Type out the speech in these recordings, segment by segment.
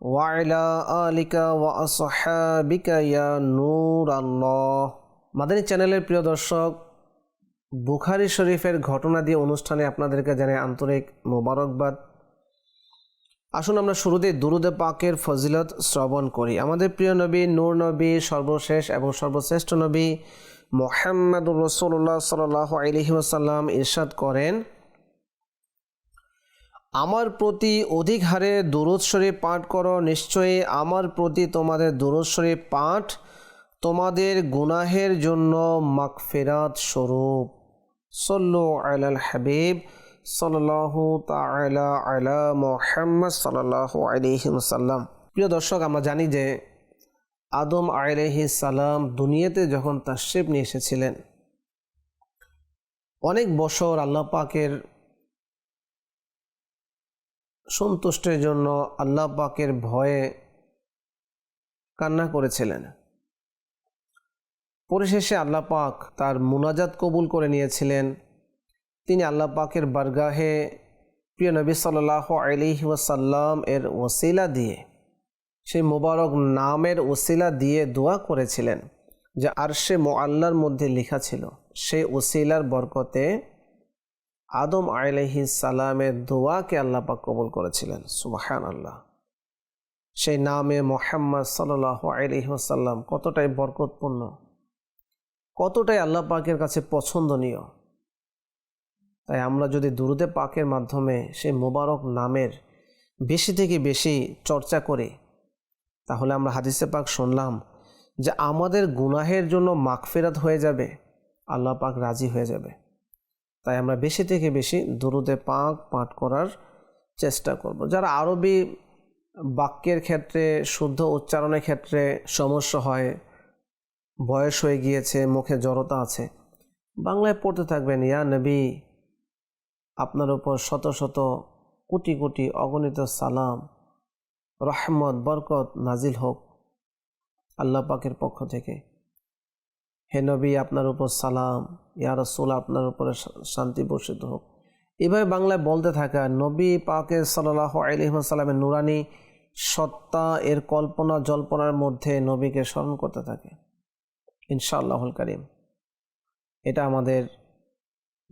ওয়াইলা আলিকা ওয়া আসহাবিকা ইয়া মাদানী চ্যানেলের প্রিয় দর্শক, বুখারি শরীফের ঘটনা দিয়ে অনুষ্ঠানে আপনাদেরকে জানাই আন্তরিক মোবারকবাদ। আসুন আমরা শুরুতে দুরুদে পাকের ফজিলত শ্রবণ করি। আমাদের প্রিয় নবী, নূর নবী, সর্বশেষ এবং সর্বশ্রেষ্ঠ নবী মোহাম্মদুর রসুল্লাহ সাল আলহি ওসাল্লাম ইরশাদ করেন আমার প্রতি অধিক হারে দুরুদ পাঠ করো। নিশ্চয়ই আমার প্রতি তোমাদের দুরুদ পাঠ তোমাদের গুনাহের জন্য মাকফেরাত স্বরূপ। সল্লু আলাল হাবিব, সাল্লাল্লাহু তাআলা আলা মুহাম্মদ সাল্লাল্লাহু আলাইহি ওয়াসাল্লাম। প্রিয় দর্শক, আমরা জানি যে আদম আলাইহিস সালাম দুনিয়াতে যখন তার তাশরিফ নিয়ে এসেছিলেন, অনেক বছর আল্লাহ পাকের সন্তুষ্টের জন্য আল্লাহ পাকের ভয়ে কান্না করেছিলেন। পরিশেষে আল্লাহ পাক তার মুনাজাত কবুল করে নিয়েছিলেন। তিনি আল্লাহ পাকের বারগাহে প্রিয় নবী সাল্লাহ আলিহি ওয়াসাল্লাম এর ওসিলা দিয়ে, সেই মোবারক নামের ওসিলা দিয়ে দোয়া করেছিলেন, যে আর সে মোয়াল্লার মধ্যে লেখা ছিল, সেই ওসিলার বরকতে আদম আলহি সালামের দোয়াকে আল্লাহ পাক কবুল করেছিলেন। সুবাহান আল্লাহ সেই নামে মোহাম্মদ সাল্লাহ আলহিহাসাল্লাম কতটাই বরকতপূর্ণ, কতটাই আল্লাহ পাকের কাছে পছন্দনীয়। তাই আমরা যদি দুরুদে পাকের মাধ্যমে সেই মোবারক নামের বেশি থেকে বেশি চর্চা করি, তাহলে আমরা হাদিসে পাক শুনলাম যে আমাদের গুনাহের জন্য মাগফেরাত হয়ে যাবে, আল্লাহ পাক রাজি হয়ে যাবে। তাই আমরা বেশি থেকে বেশি দুরুদে পাক পাঠ করার চেষ্টা করব। যারা আরবি বাক্যের ক্ষেত্রে, শুদ্ধ উচ্চারণের ক্ষেত্রে সমস্যা হয়, বয়স হয়ে গিয়েছে, মুখে জড়তা আছে, বাংলায় পড়তে থাকবেন, ইয়া নবী, আপনার উপর শত শত কোটি কোটি অগণিত সালাম, রহমত, বরকত নাজিল হোক আল্লাহ পাকের পক্ষ থেকে। হে নবী, আপনার উপর সালাম। ইয়া রসুল, আপনার উপরে শান্তি বর্ষিত হোক। এভাবে বাংলায় বলতে থাকা, নবী পাকে সাল্লাহ আলহিমসাল্লামের নুরানি সত্তা, এর কল্পনা, জল্পনার মধ্যে নবীকে স্মরণ করতে থাকে। ইনশাআল্লাহুল করিম। এটা আমাদের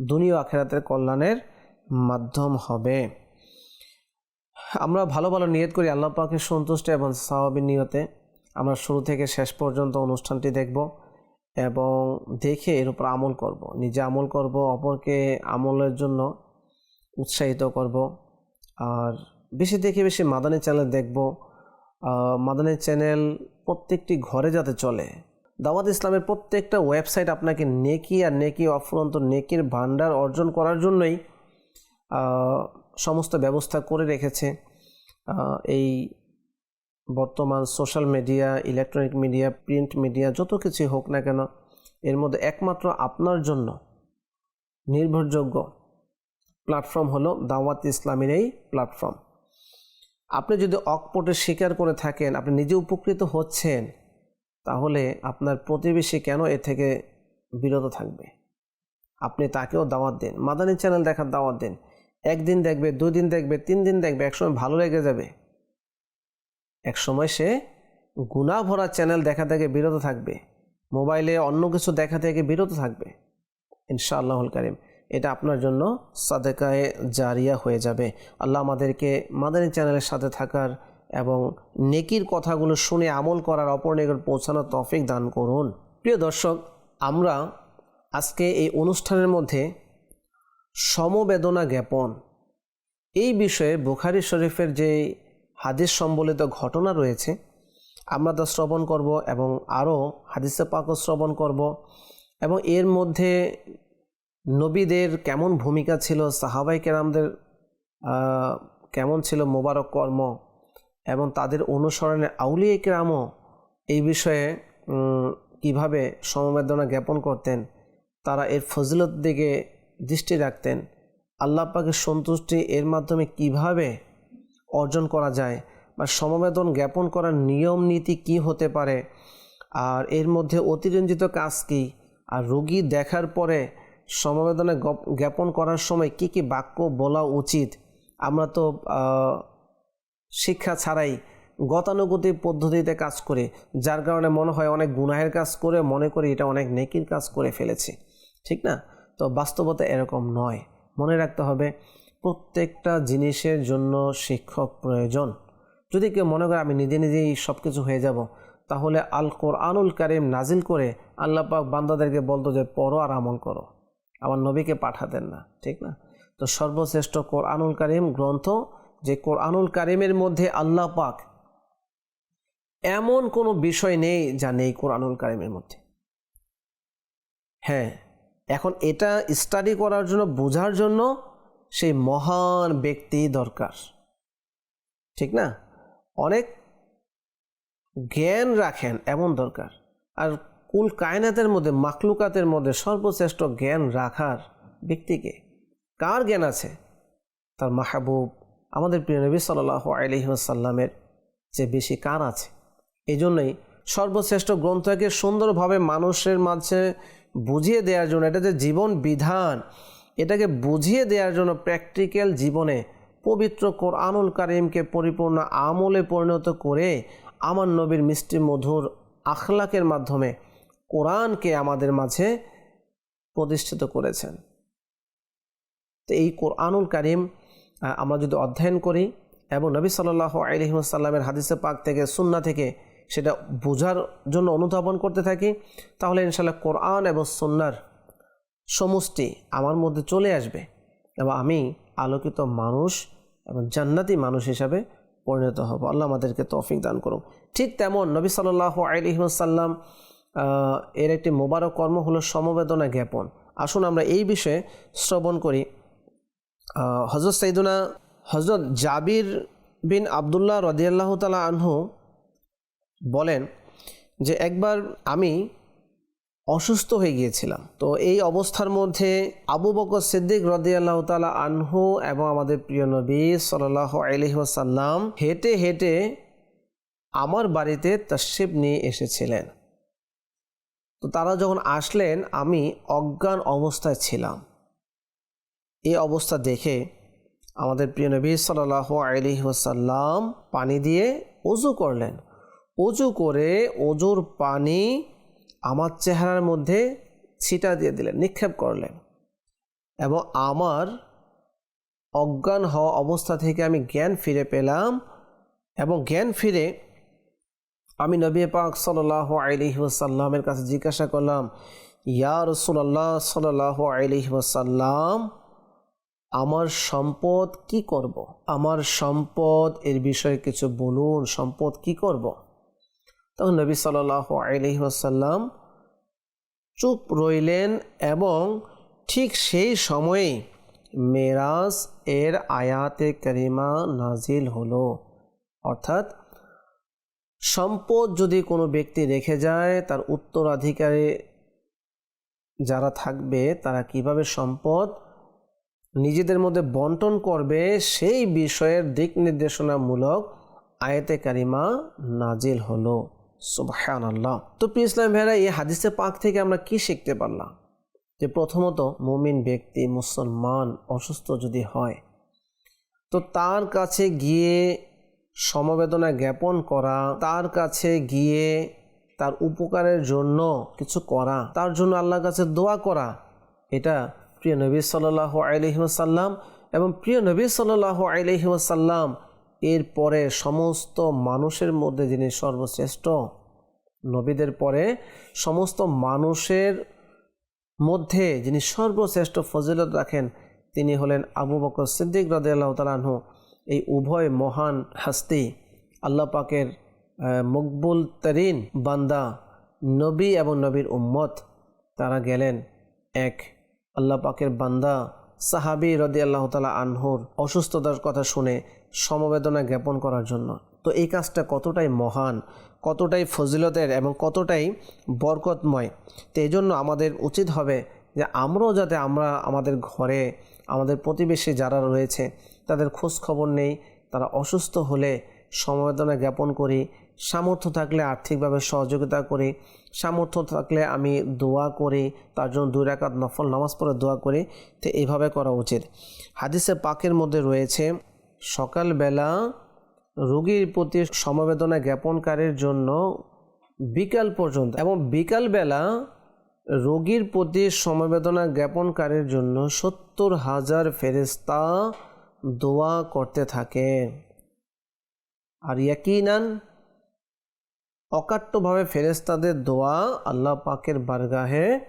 দুনিয়া আখেরাতের কল্যাণের মাধ্যম হবে। আমরা ভালো ভালো নিয়ত করি আল্লাহ পাকে সন্তুষ্ট এবং সাহাবির নিয়তে। আমরা শুরু থেকে শেষ পর্যন্ত অনুষ্ঠানটি দেখব। এবং দেখে এর উপর আমল করব। নিজে আমল করব, অপরকে আমলের জন্য উৎসাহিত করব। আর বেশি দেখে বেশি মাদানী চ্যানেল দেখব। মাদানী চ্যানেল প্রত্যেকটি ঘরে যাতে চলে। দাওয়াত ইসলামের প্রত্যেকটা ওয়েবসাইট আপনাকে নেকি আর নেকি অফুরন্ত নেকির ভান্ডার অর্জন করার জন্যই সমস্ত ব্যবস্থা করে রেখেছে। এই বর্তমান social media, electronic media, print media, যত কিছু হোক না কেন, এর মধ্যে একমাত্র আপনার জন্য নির্ভরযোগ্য প্ল্যাটফর্ম হলো দাওয়াত ইসলামের এই প্ল্যাটফর্ম। আপনি যদি অকপটে স্বীকার করে থাকেন, আপনি নিজে উপকৃত হচ্ছেন, তাহলে আপনার প্রতিবেশী কেন এ থেকে বিরত থাকবে? আপনি তাকেও দাওয়াত দিন। মাদানী চ্যানেল দেখার দাওয়াত দিন। একদিন দেখবে দুই দিন দেখবে তিন দিন দেখবে, একসময় ভালো লেগে যাবে। এক সময় সে গুণা ভরা চ্যানেল দেখা থেকে বিরত থাকবে। মোবাইলে অন্য কিছু দেখা থেকে বিরত থাকবে। ইনশাআল্লাহুল করিম, এটা আপনার জন্য সাদেকায় জারিয়া হয়ে যাবে। আল্লাহ আমাদেরকে মাদানী চ্যানেলের সাথে থাকার এবং নেকির কথাগুলো শুনে আমল করার অপর নিকট পৌঁছানোর তফিক দান করুন। প্রিয় দর্শক, আমরা আজকে এই অনুষ্ঠানের মধ্যে সমবেদনা জ্ঞাপন। এই বিষয়ে বুখারি শরীফের যে হাদিস সম্বলিত ঘটনা রয়েছে। আমরা তা শ্রবণ করব এবং আরও হাদিসে পাকও শ্রবণ করব এবং এর মধ্যে নবীদের কেমন ভূমিকা ছিল সাহাবাই কেরামদের কেমন ছিল মোবারক কর্ম এবং তাদের অনুসরণে আউলিয়া কেরামও এই বিষয়ে কীভাবে সমবেদনা জ্ঞাপন করতেন, তারা এর ফজিলত দিকে দৃষ্টি রাখতেন। আল্লাহ পাকের সন্তুষ্টি এর মাধ্যমে কীভাবে অর্জন করা যায় বা সমবেদন জ্ঞাপন করার নিয়ম নীতি কী হতে পারে? আর এর মধ্যে অতিরঞ্জিত কাজ কী? আর রোগী দেখার পরে সমবেদনা জ্ঞাপন করার সময় কি কি বাক্য বলা উচিত? আমরা তো শিক্ষা ছাড়াই গতানুগতিক পদ্ধতিতে কাজ করে, যার কারণে মনে হয় অনেক গুনাহের কাজ করে, মনে করি এটা অনেক নেকির কাজ করে ফেলেছি। ঠিক না? তো বাস্তবতা এরকম নয়। মনে রাখতে হবে প্রত্যেকটা জিনিসের জন্য শিক্ষক প্রয়োজন। যদি কেউ মনে করে আমি নিজে নিজেই সব কিছু হয়ে যাব, তাহলে আল কোরআনুল কারিম নাজিল করে আল্লাহ পাক বান্দাদেরকে বলতো যে, পড়ো আর আমল করো। আমার নবীকে পাঠাতেন না, ঠিক না? তো সর্বশ্রেষ্ঠ কোরআনুল কারিম গ্রন্থ, যে কোরআনুল কারিমের মধ্যে আল্লাহ পাক এমন কোনো বিষয় নেই যা নেই কোরআনুল কারিমের মধ্যে। হ্যাঁ এখন এটা স্টাডি করার জন্য, বোঝার জন্য সেই মহান ব্যক্তি দরকার। ঠিক না? অনেক জ্ঞান রাখেন এমন দরকার। আর কুল কায়নাতের মধ্যে মাকলুকাতের মধ্যে সর্বশ্রেষ্ঠ জ্ঞান রাখার ব্যক্তিকে কার জ্ঞান আছে? তার মাহবুব, আমাদের প্রিয় নবী সাল্লাহ আলহিহাসাল্লামের যে বেশি কার আছে। এই জন্যই সর্বশ্রেষ্ঠ গ্রন্থকে সুন্দরভাবে মানুষের মাঝে বুঝিয়ে দেওয়ার জন্য, এটা যে জীবন বিধান এটাকে বুঝিয়ে দেওয়ার জন্য প্র্যাকটিক্যাল জীবনে পবিত্র কোরআনুল কারিমকে পরিপূর্ণ আমলে পরিণত করে আমার নবীর মিষ্টি মধুর আখলাকের মাধ্যমে কোরআনকে আমাদের মাঝে প্রতিষ্ঠিত করেছেন। তো এই কোরআনুল কারিম আমরা যদি অধ্যয়ন করি এবং নবী সাল্লাহ আলহিমসাল্লামের হাদিসে পাক থেকে সুন্না থেকে সেটা বোঝার জন্য অনুধাবন করতে থাকি, তাহলে ইনশাল্লাহ কোরআন এবং সুন্নার সমষ্টি আমার মধ্যে চলে আসবে এবং আমি আলোকিত মানুষ এবং জান্নাতি মানুষ হিসাবে পরিণত হব। আল্লাহ আমাদেরকে তৌফিক দান করুন ঠিক তেমন নবী সাল্লাহ আলহিমসাল্লাম এর একটি মোবারক কর্ম হলো সমবেদনা জ্ঞাপন। আসুন আমরা এই বিষয়ে শ্রবণ করি। হজরত সৈদুনা হজরত জাবির বিন আবদুল্লাহ রদিয়াল্লাহ তালা আনহু বলেন যে, একবার আমি অসুস্থ হয়ে গিয়েছিলাম। তো এই অবস্থার মধ্যে আবু বকর সিদ্দিক রদিয়াল্লাহ তালা আনহু এবং আমাদের প্রিয় নবী সাল্লাহ আলহিহাসাল্লাম হেঁটে হেঁটে আমার বাড়িতে তশিব নিয়ে এসেছিলেন। তো তারা যখন আসলেন, আমি অজ্ঞান অবস্থায় ছিলাম। এই অবস্থা দেখে আমাদের প্রিয় নবী সাল্লাহ আলহি ওসাল্লাম পানি দিয়ে অজু করলেন। অজু করে অজুর পানি আমার চেহারার মধ্যে ছিটা দিয়ে দিলেন, নিক্ষেপ করলেন এবং আমার অজ্ঞান হওয়া অবস্থা থেকে আমি জ্ঞান ফিরে পেলাম এবং জ্ঞান ফিরে আমি নবী পাক সাল্লাহ আলহি ওসাল্লামের কাছে জিজ্ঞাসা করলাম, ইয়া রসুল্লাহ সাল্লাহ আলহি ওসাল্লাম আমার সম্পদ কি করব। আমার সম্পদ এর বিষয়ে কিছু বলুন, সম্পদ কি করব। তখন নবী সাল্লাহ আলহিহাসাল্লাম চুপ রইলেন এবং ঠিক সেই সময়েই মেরাজ এর আয়াতে করিমা নাজিল হলো। অর্থাৎ সম্পদ যদি কোনো ব্যক্তি রেখে যায়, তার উত্তরাধিকারে যারা থাকবে, তারা কীভাবে সম্পদ নিজেদের মধ্যে বন্টন করবে, সেই বিষয়ের দিক নির্দেশনামূলক আয়াতে কারিমা নাজিল হলো। সুবাহান আল্লাহ তো পি ইসলাম ভাইরা, এই হাদিসে পাক থেকে আমরা কি শিখতে পারলাম? যে প্রথমত, মুমিন ব্যক্তি মুসলমান, অসুস্থ যদি হয়, তো তার কাছে গিয়ে সমবেদনা জ্ঞাপন করা, তার কাছে গিয়ে তার উপকারের জন্য কিছু করা, তার জন্য আল্লাহর কাছে দোয়া করা, এটা প্রিয় নবী সাল্লাহ আলহিমসাল্লাম এবং প্রিয় নবী সাল্লাহ আলহিমসাল্লাম এরপরে সমস্ত মানুষের মধ্যে যিনি সর্বশ্রেষ্ঠ, নবীদের পরে সমস্ত মানুষের মধ্যে যিনি সর্বশ্রেষ্ঠ ফজিলত রাখেন, তিনি হলেন আবু বকর সিদ্দিক রদাল্লাহ তালাহু এই উভয় মহান হাস্তি, আল্লাহ পাকের মকবুল তরিন বান্দা, নবী এবং নবীর উম্মত, তারা গেলেন এক আল্লাহ পাকের বান্দা, সাহাবি রদি আল্লাহ তালা আনহুর অসুস্থতার কথা শুনে সমবেদনা জ্ঞাপন করার জন্য। তো এই কাজটা কতটাই মহান, কতটাই ফজিলতের এবং কতটাই বরকতময়। তো এই জন্য আমাদের উচিত হবে যে আমরাও যাতে আমরা আমাদের ঘরে, আমাদের প্রতিবেশী যারা রয়েছে, তাদের খোঁজ খবর নেই, তারা অসুস্থ হলে সমবেদনা জ্ঞাপন করি, সামর্থ্য থাকলে আর্থিকভাবে সহযোগিতা করি, সামর্থ্য থাকলে আমি দোয়া করি, তার জন্য দুই রাকাত নফল নামাজ পড়ে দোয়া করি, তো এইভাবে করা উচিত। হাদিসে পাকের মধ্যে রয়েছে সকালবেলা রোগীর প্রতি সমবেদনা জ্ঞাপনকারীর জন্য বিকাল পর্যন্ত এবং বিকালবেলা রোগীর প্রতি সমবেদনা জ্ঞাপনকারীর জন্য সত্তর হাজার ফেরেস্তা দোয়া করতে থাকে। আর ইয়াকিনান অকাট্যভাবে ফেরেস্তাদের দোয়া আল্লাহ পাকের বারগাহে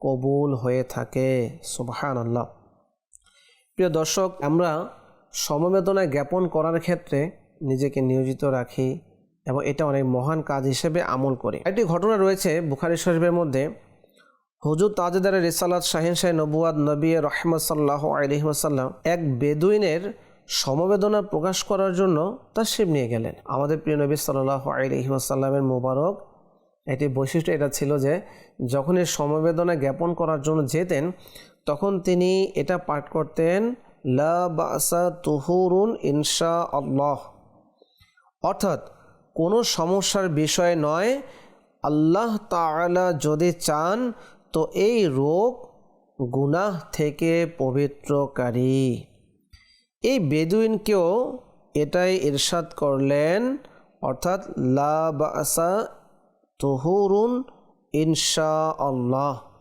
কবুল হয়ে থাকে। সুবহান আল্লাহ প্রিয় দর্শক, আমরা সমবেদনা জ্ঞাপন করার ক্ষেত্রে নিজেকে নিয়োজিত রাখি এবং এটা অনেক মহান কাজ হিসেবে আমল করি। একটি ঘটনা রয়েছে বুখারি শরীফের মধ্যে। হুজুর তাজেদার রিসালাত শাহিন শাহ নবুয়াদ নবী রহমদ সাল্লাহ আলহিমাসাল্লাম এক বেদুইনের সমবেদনা প্রকাশ করার জন্য তার শিব নিয়ে গেলেন। আমাদের প্রিয় নবী সাল্লাহ আলহিমাসাল্লামের মোবারক একটি বৈশিষ্ট্য এটা ছিল যে যখনই সমবেদনা জ্ঞাপন করার জন্য যেতেন, তখন তিনি এটা পাঠ করতেন লা বাসা তুহুরুন ইনশা আল্লাহ। অর্থাৎ, কোনো সমস্যার বিষয় নয়, আল্লাহ তাআলা যদি চান, তো এই রোগ গুনাহ থেকে পবিত্রকারী। এই বেদুইনকেও এটাই ইরশাদ করলেন, অর্থাৎ লা বাসা তহুরুন ইনশা আল্লাহ।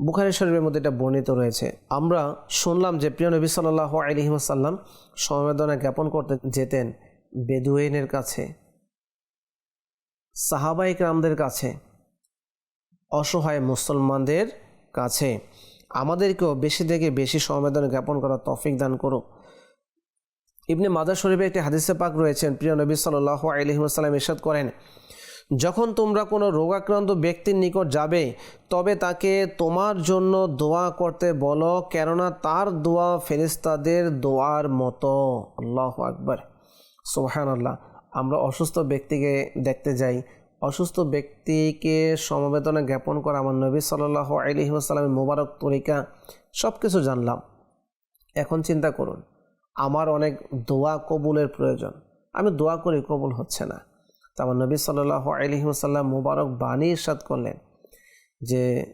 বুখারি শরীফের মধ্যে এটা বর্ণিত রয়েছে। আমরা শুনলাম যে প্রিয় নবী সাল্লাহ আলহিমসাল্লাম সমবেদনা জ্ঞাপন করতে যেতেন বেদুইনের কাছে সাহাবাইক রামদের কাছে, অসহায় মুসলমানদের কাছে। আমাদেরকেও বেশি থেকে বেশি সমবেদনা জ্ঞাপন করার তফিক দান করুক। ইবনে মাদার শরীফে একটি হাদিসে পাক রয়েছেন, প্রিয় নবী সাল্লাহ আলহিমসাল্লাম ইরশাদ করেন যখন তোমরা কোনো রোগাক্রান্ত ব্যক্তির নিকট যাবে, তবে তাকে তোমার জন্য দোয়া করতে বলো, কেননা তার দোয়া ফেরিস্তাদের দোয়ার মতো। আল্লাহ আকবর। সোহান আল্লাহ আমরা অসুস্থ ব্যক্তিকে দেখতে যাই। অসুস্থ ব্যক্তিকে সমবেদনা জ্ঞাপন করা আমার নবী সাল্লাহ আলহিহাসাল্লামের মোবারক তরিকা সব কিছু জানলাম। এখন চিন্তা করুন, আমার অনেক দোয়া কবুলের প্রয়োজন। আমি দোয়া করি কবুল হচ্ছে না। তো আমার নবী সাল্লাহ আলহিমসাল্লাম মুবারক বাণী ইরশাদ করলেন যে,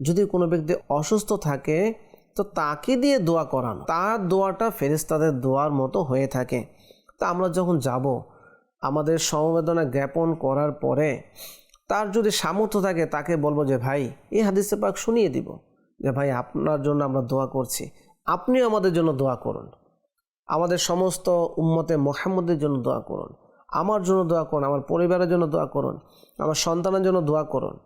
যদি কোনো ব্যক্তি অসুস্থ থাকে, তো তাকে দিয়ে দোয়া করানো। তার দোয়াটা ফেরিস্তাদের দোয়ার মতো হয়ে থাকে। তা আমরা যখন যাব, আমাদের সমবেদনা জ্ঞাপন করার পরে তার যদি সামর্থ্য থাকে, তাকে বলব যে, ভাই, এই হাদিসে পাক শুনিয়ে দিব যে, ভাই, আপনার জন্য আমরা দোয়া করছি। আপনিও আমাদের জন্য দোয়া করুন। আমাদের সমস্ত উম্মতে মোহাম্মদের জন্য দোয়া করুন। আমার জন্য দোয়া করুন, আমার পরিবারের জন্য দোয়া করুন, আমার সন্তানের জন্য দোয়া করুন।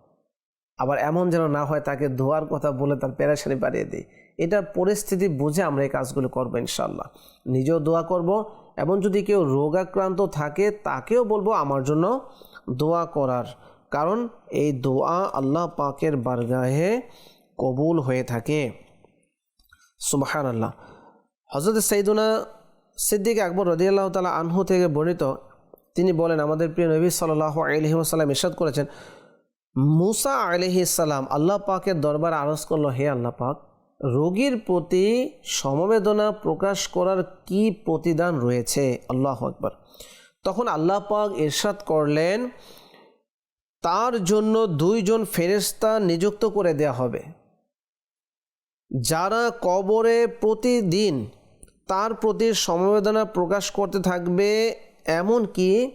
আবার এমন যেন না হয় তাকে দোয়ার কথা বলে তার পেরেশানি বাড়িয়ে দিই। এটা পরিস্থিতি বুঝে আমরা এই কাজগুলো করব ইনশাল্লাহ নিজেও দোয়া করব এবং যদি কেউ রোগাক্রান্ত থাকে তাকেও বলব আমার জন্য দোয়া করার। কারণ এই দোয়া আল্লাহ পাকের বারগাহে কবুল হয়ে থাকে। সুবাহান আল্লাহ হজরত সৈদুনা সিদ্দিক আকবর রদিয়াল্লাহ তালা আনহু থেকে বর্ণিত তিনি বলেন, আমাদের প্রিয় নবী সাল্লাহ আলহিমসাল্লাম ইরশাদ করেছেন, মুসা আলহিসাল্লাম আল্লাহ পাকের দরবার আরজ করল, হে আল্লাহ পাক, রোগীর প্রতি সমবেদনা প্রকাশ করার কি প্রতিদান রয়েছে? আল্লাহ আকবর। তখন আল্লাহ পাক ইরশাদ করলেন, তার জন্য দুইজন ফেরেস্তা নিযুক্ত করে দেয়া হবে। যারা কবরে প্রতিদিন তার প্রতি সমবেদনা প্রকাশ করতে থাকবে এমন কি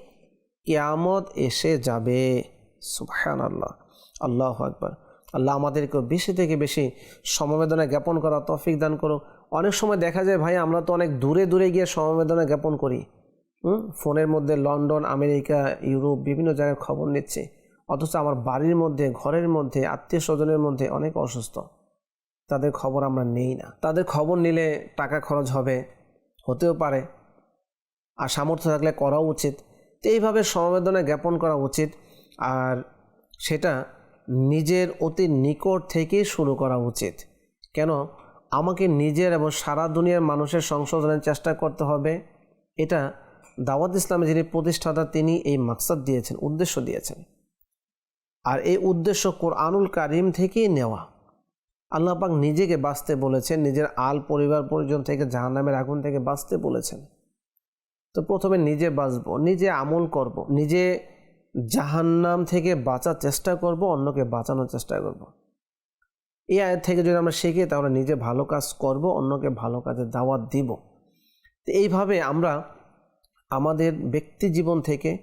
কেয়ামত এসে যাবে। সুবহান আল্লাহ আল্লাহ আকবর। আল্লাহ আমাদেরকে বেশি থেকে বেশি সমবেদনা জ্ঞাপন করা তফিক দান করো অনেক সময় দেখা যায়, ভাই, আমরা তো অনেক দূরে দূরে গিয়ে সমবেদনা জ্ঞাপন করি। হুম? ফোনের মধ্যে লন্ডন, আমেরিকা, ইউরোপ বিভিন্ন জায়গায় খবর নিচ্ছি। অথচ আমার বাড়ির মধ্যে, ঘরের মধ্যে আত্মীয় স্বজনের মধ্যে অনেক অসুস্থ। তাদের খবর আমরা নেই না। তাদের খবর নিলে টাকা খরচ হবে, হতেও পারে। আর সামর্থ্য থাকলে করা উচিত। তো এইভাবে সমবেদনা জ্ঞাপন করা উচিত। আর সেটা নিজের অতি নিকট থেকেই শুরু করা উচিত। কেন? আমাকে নিজের এবং সারা দুনিয়ার মানুষের সংশোধনের চেষ্টা করতে হবে। এটা দাওয়াত ইসলামে যিনি প্রতিষ্ঠাতা, তিনি এই মাকসাদ দিয়েছেন, উদ্দেশ্য দিয়েছেন। আর এই উদ্দেশ্য কোরআনুল কারিম থেকেই নেওয়া। আল্লাহ পাক নিজেকে বাঁচতে বলেছেন, নিজের আল পরিবার পরিজন থেকে জাহান্নামের আগুন থেকে বাঁচতে বলেছেন। তো প্রথমে নিজে বাঁচবো, নিজে আমল করব। নিজে জাহান্নাম থেকে বাঁচার চেষ্টা করব, অন্যকে বাঁচানোর চেষ্টা করব। এই আয়ের থেকে যদি আমরা শিখি, তাহলে নিজে ভালো কাজ করব, অন্যকে ভালো কাজে দাওয়াত দিব তো এইভাবে আমরা আমাদের ব্যক্তি জীবন থেকে,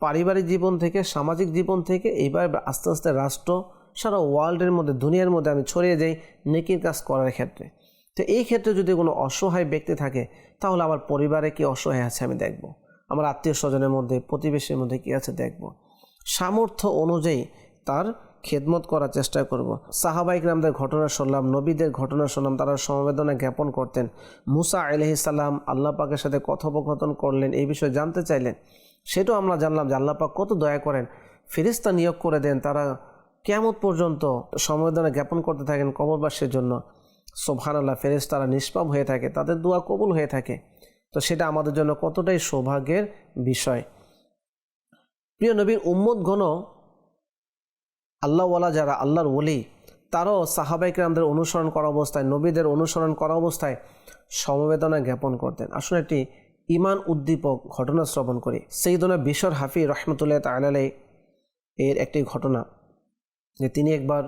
পারিবারিক জীবন থেকে, সামাজিক জীবন থেকে এইভাবে আস্তে আস্তে রাষ্ট্র, সারা ওয়ার্ল্ডের মধ্যে, দুনিয়ার মধ্যে আমি ছড়িয়ে যাই, নেকির কাজ করার ক্ষেত্রে তো এই ক্ষেত্রে যদি কোনো অসহায় ব্যক্তি থাকে, তাহলে আমার পরিবারে কি অসহায় আছে আমি দেখব? আমার আত্মীয় স্বজনের মধ্যে, প্রতিবেশীর মধ্যে কী আছে দেখব? সামর্থ্য অনুযায়ী তার খেদমত করার চেষ্টা করব। সাহাবাইক নামদের ঘটনা শুনলাম, নবীদের ঘটনা শুনলাম, তারা সমবেদনা জ্ঞাপন করতেন। মুসা আলহিসাল্লাম আল্লাহ পাকের সাথে কথোপকথন করলেন, এই বিষয়ে জানতে চাইলেন। সেটাও আমরা জানলাম যে আল্লাহ পাক কত দয়া করেন। ফিরিস্তা নিয়োগ করে দেন, তারা কেমন পর্যন্ত সমবেদনা জ্ঞাপন করতে থাকেন কবরবাসীর জন্য। সোভান আল্লাহ ফেরেস তারা নিষ্পাপ হয়ে থাকে, তাদের দোয়া কবুল হয়ে থাকে। তো সেটা আমাদের জন্য কতটাই সৌভাগ্যের বিষয়। প্রিয় নবীর উম্মতগণ, আল্লাহওয়ালা যারা, আল্লাহর ওলি, তারাও সাহাবাইকরামদের অনুসরণ করা অবস্থায়, নবীদের অনুসরণ করা অবস্থায় সমবেদনা জ্ঞাপন করতেন। আসলে একটি ইমান উদ্দীপক ঘটনা শ্রবণ করি। সেইদনা বিশ্বর হাফি রহমতুল্লাহ তালাই এর একটি ঘটনা, যে তিনি একবার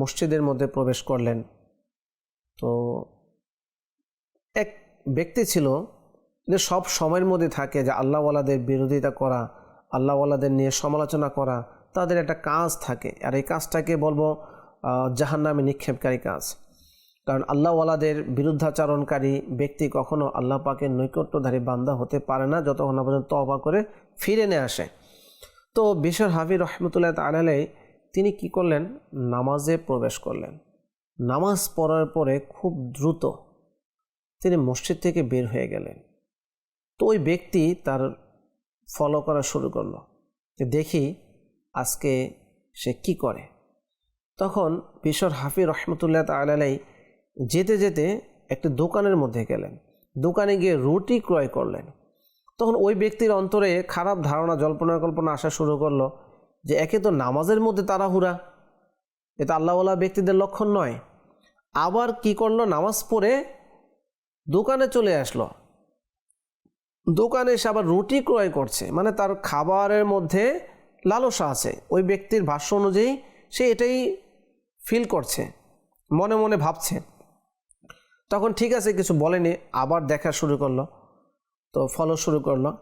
মসজিদের মধ্যে প্রবেশ করলেন। তো এক ব্যক্তি ছিল যে সব সময়ের মধ্যে থাকে যে আল্লাহওয়ালাদের বিরোধিতা করা, আল্লাহওয়ালাদের নিয়ে সমালোচনা করা, তাদের একটা কাজ থাকে। আর এই কাজটাকে বলব জাহান্নামে নিক্ষেপকারী কাজ। কারণ আল্লাহওয়ালাদের বিরুদ্ধাচারণকারী ব্যক্তি কখনো আল্লাহ পাকের নৈকট্যধারী বান্দা হতে পারে না যতক্ষণ না পর্যন্ত তবা করে ফিরে নিয়ে আসে। তো বিশ্বর হাফি রহমতুল্লাহ তালাই তিনি কি করলেন? নামাজে প্রবেশ করলেন। নামাজ পড়ার পরে খুব দ্রুত তিনি মসজিদ থেকে বের হয়ে গেলেন। তো ওই ব্যক্তি তার ফলো করা শুরু করল যে, দেখি আজকে সে কি করে? তখন বিশ্বর হাফি রহমতুল্লাহ তালাই যেতে যেতে একটি দোকানের মধ্যে গেলেন। দোকানে গিয়ে রুটি ক্রয় করলেন। তখন ওই ব্যক্তির অন্তরে খারাপ ধারণা জল্পনা কল্পনা আসা শুরু করল যে, একে তো নামাজের মধ্যে তাড়াহুড়া। এটা আল্লাহওয়ালা ব্যক্তিদের লক্ষণ নয়। আবার কি করল? নামাজ পড়ে দোকানে চলে আসলো। দোকানে এসে আবার রুটি ক্রয় করছে। মানে তার খাবারের মধ্যে লালসা আছে। ওই ব্যক্তির ভাষ্য অনুযায়ী সে এটাই ফিল করছে। মনে মনে ভাবছে। তখন ঠিক আছে, কিছু বলেনি। আবার দেখা শুরু করল। তো ফলো শুরু করল।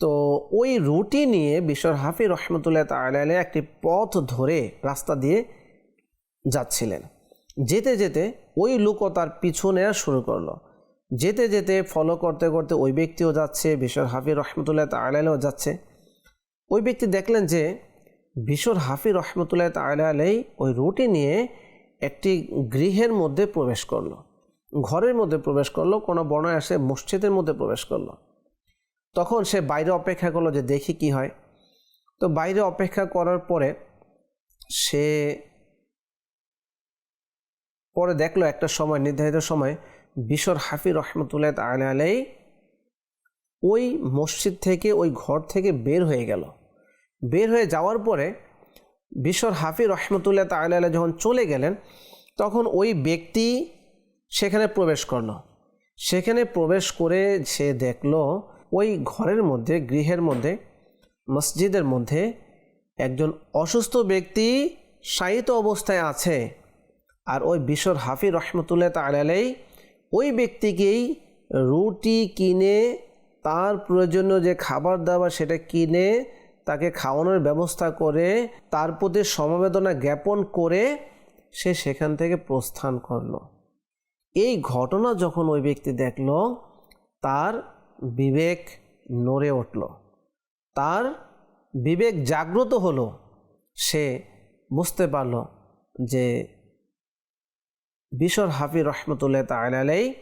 তো ওই রুটি নিয়ে বিশ্বর হাফি রহমতুল্লাহ তালে একটি পথ ধরে রাস্তা দিয়ে যাচ্ছিলেন। যেতে যেতে ওই লোকও তার পিছু নেওয়া শুরু করল। যেতে যেতে ফলো করতে করতে ওই ব্যক্তিও যাচ্ছে বিশ্বর হাফি রহমতুল্লাহ তালাও যাচ্ছে। ওই ব্যক্তি দেখলেন যে বিশ্বর হাফি রহমতুল্লাহ তালাই ওই রুটি নিয়ে একটি গৃহের মধ্যে প্রবেশ করল। ঘরের মধ্যে প্রবেশ করল, কোনো বর্ণায় আসে মসজিদের মধ্যে প্রবেশ করল। তখন সে বাইরে অপেক্ষা করল যে দেখি কি হয়। তো বাইরে অপেক্ষা করার পরে সে পরে দেখল একটা সময়, নির্ধারিত সময়, বিশ্বর হাফি রহমতুল্লাহ আলাই আলাই ওই মসজিদ থেকে, ওই ঘর থেকে বের হয়ে গেল। বের হয়ে যাওয়ার পরে বিশ্বর হাফি রহমতুল্লাহ তাল্লাহ যখন চলে গেলেন, তখন ওই ব্যক্তি সেখানে প্রবেশ করল। সেখানে প্রবেশ করে সে দেখল, ওই ঘরের মধ্যে, গৃহের মধ্যে, মসজিদের মধ্যে একজন অসুস্থ ব্যক্তি শায়িত অবস্থায় আছে। আর ওই বিশ্বর হাফি রহমতুল্লাহ তালাই ওই ব্যক্তিকেই রুটি কিনে তার প্রয়োজনীয় যে খাবার দাবার সেটা কিনে তাকে খাওয়ানোর ব্যবস্থা করে, তার প্রতি সমবেদনা জ্ঞাপন করে সে সেখান থেকে প্রস্থান করল। এই ঘটনা যখন ওই ব্যক্তি দেখল, তার বিবেক নড়ে উঠল। তার বিবেক জাগ্রত হলো। সে বুঝতে পারল যে বিশর হাফি রহমতুল্লাহ তালাই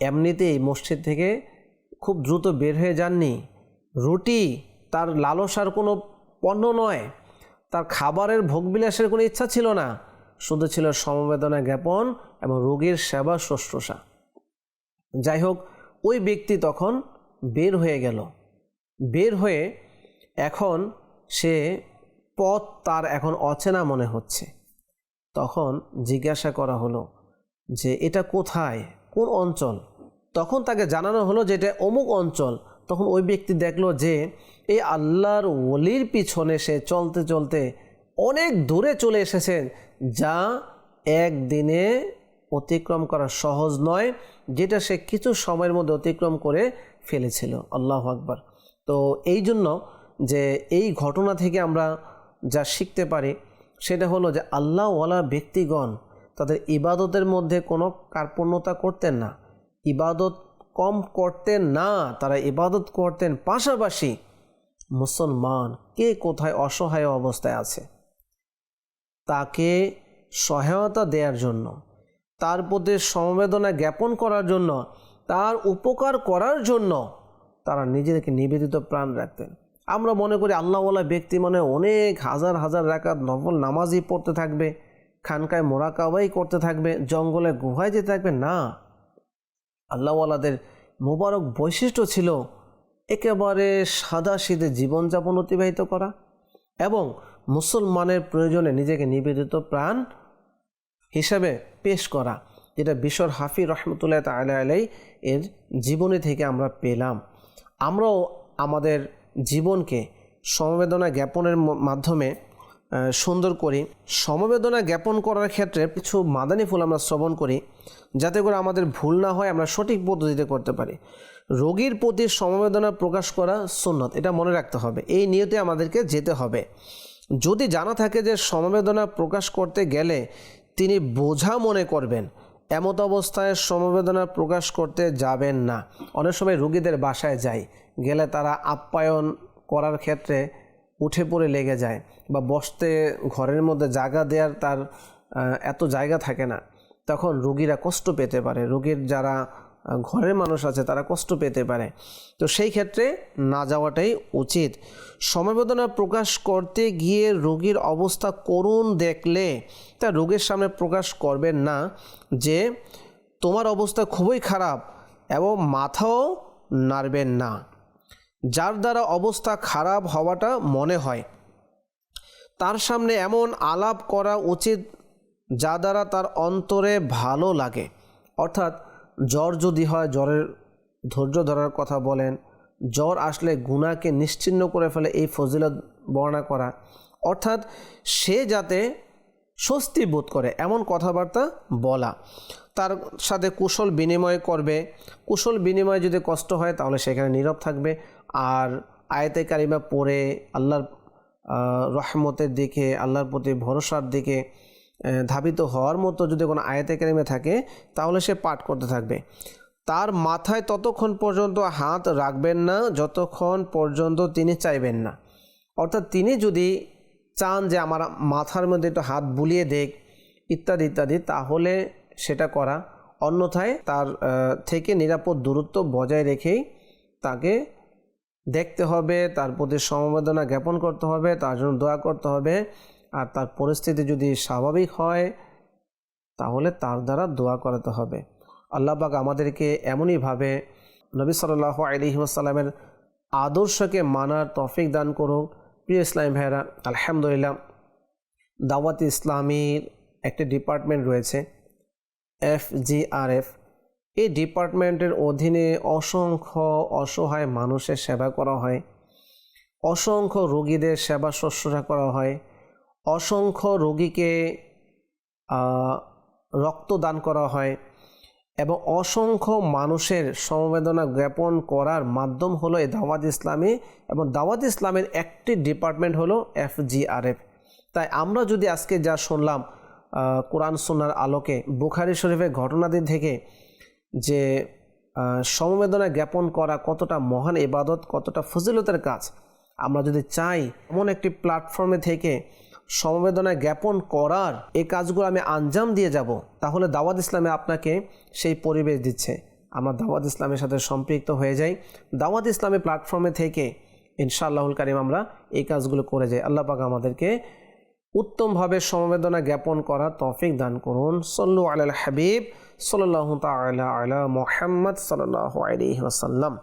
এমনিতেই মসজিদ থেকে খুব দ্রুত বের হয়ে যাননি। রুটি তার লালসার কোনো পণ্য নয়, তার খাবারের ভোগবিলাসের কোনো ইচ্ছা ছিল না। শুধু ছিল সমবেদনা জ্ঞাপন এবং রোগীর সেবা শুশ্রূষা। যাই হোক, ওই ব্যক্তি তখন বের হয়ে গেল। বের হয়ে এখন সে পথ তার এখন অচেনা মনে হচ্ছে। তখন জিজ্ঞাসা করা হলো যে এটা কোথায়? কোন অঞ্চল? তখন তাকে জানানো হলো যে এটা অমুক অঞ্চল। তখন ওই ব্যক্তি দেখল যে এই আল্লাহর ওলির পিছনে সে চলতে চলতে অনেক দূরে চলে এসেছেন, যা একদিনে অতিক্রম করা সহজ নয়, যেটা সে কিছু সময়ের মধ্যে অতিক্রম করে ফেলেছিল। আল্লাহ আকবার। তো এই জন্য যে এই ঘটনা থেকে আমরা যা শিখতে পারি, সেটা হলো যে আল্লাহওয়ালা ব্যক্তিগণ তাদের ইবাদতের মধ্যে কোনো কার্পণ্যতা করতেন না। ইবাদত কম করতেন না, তারা ইবাদত করতেন পাশাপাশি মুসলমান কে কোথায় অসহায় অবস্থায় আছে? তাকে সহায়তা দেওয়ার জন্য, তার প্রতি সমবেদনা জ্ঞাপন করার জন্য, তার উপকার করার জন্য তারা নিজেদেরকে নিবেদিত প্রাণ রাখতেন। আমরা মনে করি আল্লাহওয়ালা ব্যক্তি মানে অনেক হাজার হাজার রাকাত নফল নামাজই পড়তে থাকবে। খানকায় মোরাকাবাই করতে থাকবে, জঙ্গলে গুহায় যেতে থাকবে, না। আল্লাহওয়ালাদের মোবারক বৈশিষ্ট্য ছিল একেবারে সাদা সিধে জীবনযাপন অতিবাহিত করা এবং মুসলমানের প্রয়োজনে নিজেকে নিবেদিত প্রাণ হিসাবে পেশ করা, যেটা বিশ্বর হাফি রহমতুল্লাহ তালা আলাই এর জীবনী থেকে আমরা পেলাম। আমরাও আমাদের জীবনকে সমবেদনা জ্ঞাপনের মাধ্যমে সুন্দর করি। সমবেদনা জ্ঞাপন করার ক্ষেত্রে কিছু মাদানি ফুল আমরা শ্রবণ করি, যাতে করে আমাদের ভুল না হয়, আমরা সঠিক পদ্ধতিতে করতে পারি। রোগীর প্রতি সমবেদনা প্রকাশ করা সুন্নত, এটা মনে রাখতে হবে। এই নিয়তে আমাদেরকে যেতে হবে। যদি জানা থাকে যে সমবেদনা প্রকাশ করতে গেলে তিনি বোঝা মনে করবেন, এমত অবস্থায় সমবেদনা প্রকাশ করতে যাবেন না। অনেক সময় রুগীদের বাসায় যায় গেলে তারা আপ্যায়ন করার ক্ষেত্রে উঠে পড়ে লেগে যায় বা বসতে ঘরের মধ্যে জায়গা দেওয়ার তার এত জায়গা থাকে না, তখন রুগীরা কষ্ট পেতে পারে। রোগীর যারা ঘরের মানুষ আছে তারা কষ্ট পেতে পারে। তো সেই ক্ষেত্রে না যাওয়াটাই উচিত। সমবেদনা প্রকাশ করতে গিয়ে রোগীর অবস্থা করুণ দেখলে তা রোগীর সামনে প্রকাশ করবেন না যে তোমার অবস্থা খুবই খারাপ এবং মাথাও নাড়বেন না। যার দ্বারা অবস্থা খারাপ হওয়াটা মনে হয়। তার সামনে এমন আলাপ করা উচিত যা দ্বারা তার অন্তরে ভালো লাগে। অর্থাৎ জ্বর যদি হয়, জ্বরের ধৈর্য ধরার কথা বলেন, জ্বর আসলে গুণাকে নিশ্চিন্ন করে ফেলে এই ফজিলত বর্ণনা করা। অর্থাৎ সে যাতে স্বস্তি বোধ করে, এমন কথাবার্তা বলা। তার সাথে কুশল বিনিময় করবে। কুশল বিনিময় যদি কষ্ট হয়, তাহলে সেখানে নীরব থাকবে। আর আয়তে কারিমা পড়ে আল্লাহর রহমতের দিকে, আল্লাহর প্রতি ভরসার দিকে ধাবিত হওয়ার মতো যদি কোনো আয়াতে কারিমে থাকে, তাহলে সে পাঠ করতে থাকবে। তার মাথায় ততক্ষণ পর্যন্ত হাত রাখবেন না, যতক্ষণ পর্যন্ত তিনি চাইবেন না। অর্থাৎ তিনি যদি চান যে আমার মাথার মধ্যে একটু হাত বুলিয়ে দেখ ইত্যাদি ইত্যাদি, তাহলে সেটা করা। অন্যথায় তার থেকে নিরাপদ দূরত্ব বজায় রেখেই তাকে দেখতে হবে, তার প্রতি সমবেদনা জ্ঞাপন করতে হবে, তার জন্য দোয়া করতে হবে। আর তার পরিস্থিতি যদি স্বাভাবিক হয়, তাহলে তার দ্বারা দোয়া করাতে হবে। আল্লাহবাক আমাদেরকে এমনইভাবে নবী সাল্লাহ আলিহাসাল্লামের আদর্শকে মানার তফিক দান করুক। প্রিয় ইসলাম ভাইরা আলহামদুলিল্লাহ, দাওয়াত ইসলামীর একটি ডিপার্টমেন্ট রয়েছে। এফ জি আর এফ এই ডিপার্টমেন্টের অধীনে অসংখ্য অসহায় মানুষের সেবা করা হয়। অসংখ্য রোগীদের সেবা শুশ্রূষা করা হয়। অসংখ্য রোগীকে রক্তদান করা হয় এবং অসংখ্য মানুষের সমবেদনা জ্ঞাপন করার মাধ্যম হলো এই দাওয়াত ইসলামী এবং দাওয়াত ইসলামের একটি ডিপার্টমেন্ট হলো এফজিআরএফ। তাই আমরা যদি আজকে যা শুনলাম কোরআন সোনার আলোকে বুখারি শরীফের ঘটনাদি থেকে যে সমবেদনা জ্ঞাপন করা কতটা মহান ইবাদত, কতটা ফজিলতের কাজ, আমরা যদি চাই এমন একটি প্ল্যাটফর্মে থেকে সমবেদনা জ্ঞাপন করার এই কাজগুলো আমি আঞ্জাম দিয়ে যাব, তাহলে দাওয়াত ইসলামে আপনাকে সেই পরিবেশ দিচ্ছে। আমরা দাওয়াত ইসলামের সাথে সম্পৃক্ত হয়ে যাই। দাওয়াত ইসলামী প্ল্যাটফর্মে থেকে ইনশাআল্লাহুল কারিম আমরা এই কাজগুলো করে যাই। আল্লাহ পাক আমাদেরকে উত্তমভাবে সমবেদনা জ্ঞাপন করা তফিক দান করুন। সল্লু আল হাবিব সাল্লাহ তালা আলা মোহাম্মদ সাল্লাহ আলি ওসাল্লাম